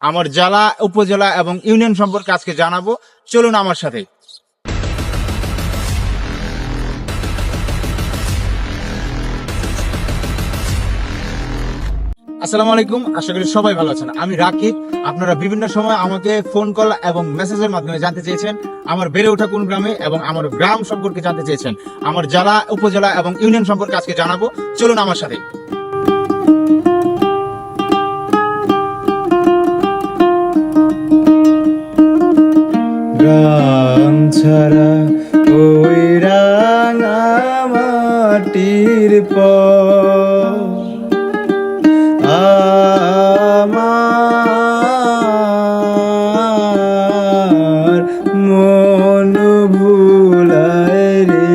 আমার জেলা, উপজেলা এবং ইউনিয়ন সম্পর্কে আজকে জানাব। চলুন আমার সাথে। আসসালামু আলাইকুম, আশা করি সবাই ভালো আছেন। আমি রাকিব। আপনারা বিভিন্ন সময় আমাকে ফোন কল এবং মেসেজের মাধ্যমে জানতে চেয়েছেন। আমার বেড়ে ওঠা কোন গ্রামে এবং আমার গ্রাম সম্পর্কে জানতে চেয়েছেন। আমার জেলা, উপজেলা এবং ইউনিয়ন সম্পর্কে আজকে জানাব। চলুন আমার সাথে। গ্রাম ছাড়া ওই রাঙা আমার মন রে।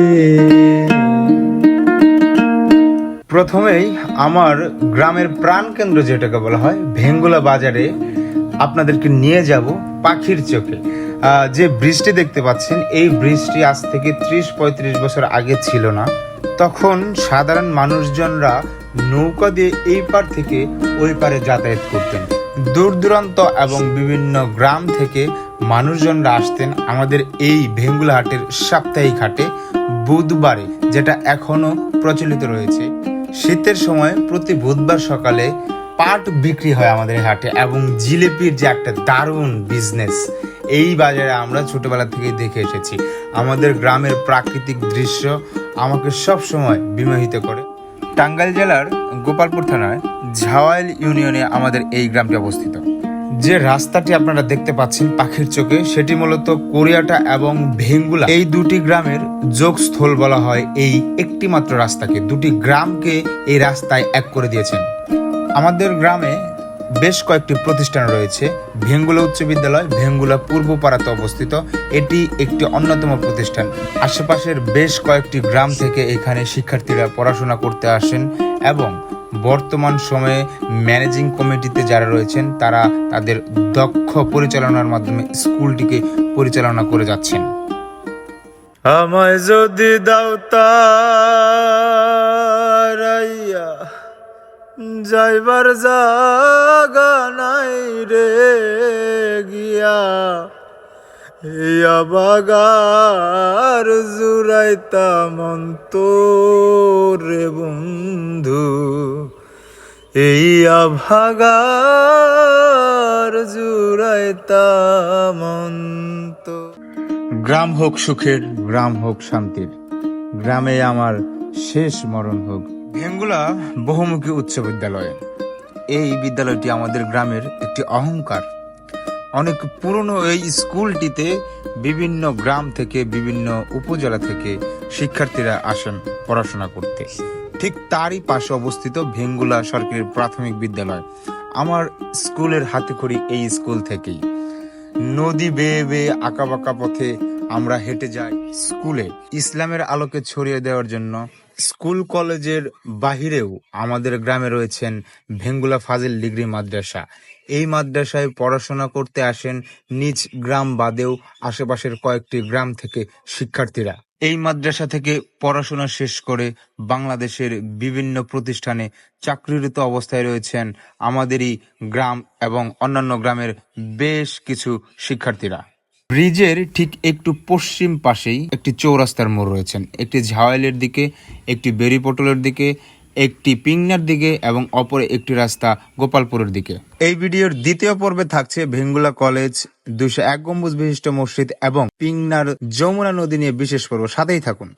প্রথমেই আমার গ্রামের প্রাণকেন্দ্র যেটাকে বলা হয়, ভেঙ্গুলা বাজারে আপনাদেরকে নিয়ে যাব পাখির চোখে। যে ব্রিজটি দেখতে পাচ্ছেন, এই ব্রিজটি আজ থেকে ত্রিশ পঁয়ত্রিশ বছর আগে ছিল না। তখন সাধারণ মানুষজনরা নৌকা দিয়ে এই পার থেকে ওই পারে যাতায়াত করতেন। দূর দূরান্ত এবং বিভিন্ন গ্রাম থেকে মানুষজনরা আসতেন আমাদের এই ভেঙ্গুলা হাটের সাপ্তাহিক হাটে, বুধবারে, যেটা এখনও প্রচলিত রয়েছে। শীতের সময় প্রতি বুধবার সকালে পাট বিক্রি হয় আমাদের হাটে এবং জিলেপির যে একটা দারুণ বিজনেস এই বাজারে আমরা ছোটবেলা থেকেই দেখে এসেছি। আমাদের গ্রামের প্রাকৃতিক দৃশ্য আমাকে সব সময় বিমোহিত করে। টাঙ্গাইল জেলার গোপালপুর থানায় ঝাওয়াইল ইউনিয়নে আমাদের এই গ্রামটি অবস্থিত। যে রাস্তাটি আপনারা দেখতে পাচ্ছেন পাখির চোখে, সেটি মূলত কোরিয়াটা এবং ভেঙ্গুলা। এই দুটি গ্রামের যোগস্থল বলা হয় এই একটি মাত্র রাস্তাকে। দুটি গ্রামকে এই রাস্তায় এক করে দিয়েছেন। আমাদের গ্রামে বেশ কয়েকটি প্রতিষ্ঠান রয়েছে। ভেঙ্গুলা উচ্চ বিদ্যালয়, ভেঙ্গুলা পূর্ব পাড়াতে অবস্থিত। এটি একটি অন্যতম প্রতিষ্ঠান। আশেপাশের বেশ কয়েকটি গ্রাম থেকে এখানে শিক্ষার্থীরা পড়াশোনা করতে আসেন এবং বর্তমান সময়ে ম্যানেজিং কমিটিতে যারা রয়েছেন, তারা তাদের দক্ষ পরিচালনার মাধ্যমে স্কুলটিকে পরিচালনা করে যাচ্ছেন। আমায় যদি দাও তারাইয়া যাইবার জাগা নাই রে গিয়া। ইয়া বাগার জুরাইতা মন্ত রে বন্ধু। এইয়া ভাগার জুরাইতা মন্ত গ্রাম হোক সুখের, গ্রাম হোক শান্তির। গ্রামে আমার শেষ মরণ হোক। ভেঙ্গুলা বহুমুখী উচ্চ বিদ্যালয়। এই বিদ্যালয়টি আমাদের গ্রামের একটি অহংকার। অনেক পুরনো এই স্কুলটিতে বিভিন্ন গ্রাম থেকে বিভিন্ন উপজেলা থেকে শিক্ষার্থীরা আসেন পড়াশোনা করতে। ঠিক তারই পাশে অবস্থিত ভেঙ্গুলা সরকারি প্রাথমিক বিদ্যালয়। আমার স্কুলের হাতে হাতেখড়ি এই স্কুল থেকেই। নদী বেয়ে বেয়ে আঁকা পথে আমরা হেঁটে যাই স্কুলে। ইসলামের আলোকে ছড়িয়ে দেওয়ার জন্য স্কুল কলেজের বাহিরেও আমাদের গ্রামে রয়েছেন ভেঙ্গুলা ফাজিল ডিগ্রি মাদ্রাসা। এই মাদ্রাসায় পড়াশোনা করতে আসেন নিজ গ্রাম বাদেও আশেপাশের কয়েকটি গ্রাম থেকে শিক্ষার্থীরা। এই মাদ্রাসা থেকে পড়াশোনা শেষ করে বাংলাদেশের বিভিন্ন প্রতিষ্ঠানে চাকরিরত অবস্থায় রয়েছেন আমাদেরই গ্রাম এবং অন্যান্য গ্রামের বেশ কিছু শিক্ষার্থীরা। ব্রিজের ঠিক একটু পশ্চিম পাশেই একটি চৌরাস্তার মোড় রয়েছেন। একটি ঝাওয়াইলের দিকে, একটি বেরি পটলের দিকে, একটি পিংনার দিকে এবং অপরে একটি রাস্তা গোপালপুরের দিকে। এই ভিডিওর দ্বিতীয় পর্বে থাকছে ভেঙ্গুলা কলেজ দুশো এক গম্বুজ বিশিষ্ট মসজিদ এবং পিংনার যমুনা নদী নিয়ে বিশেষ পর্ব। সাথেই থাকুন।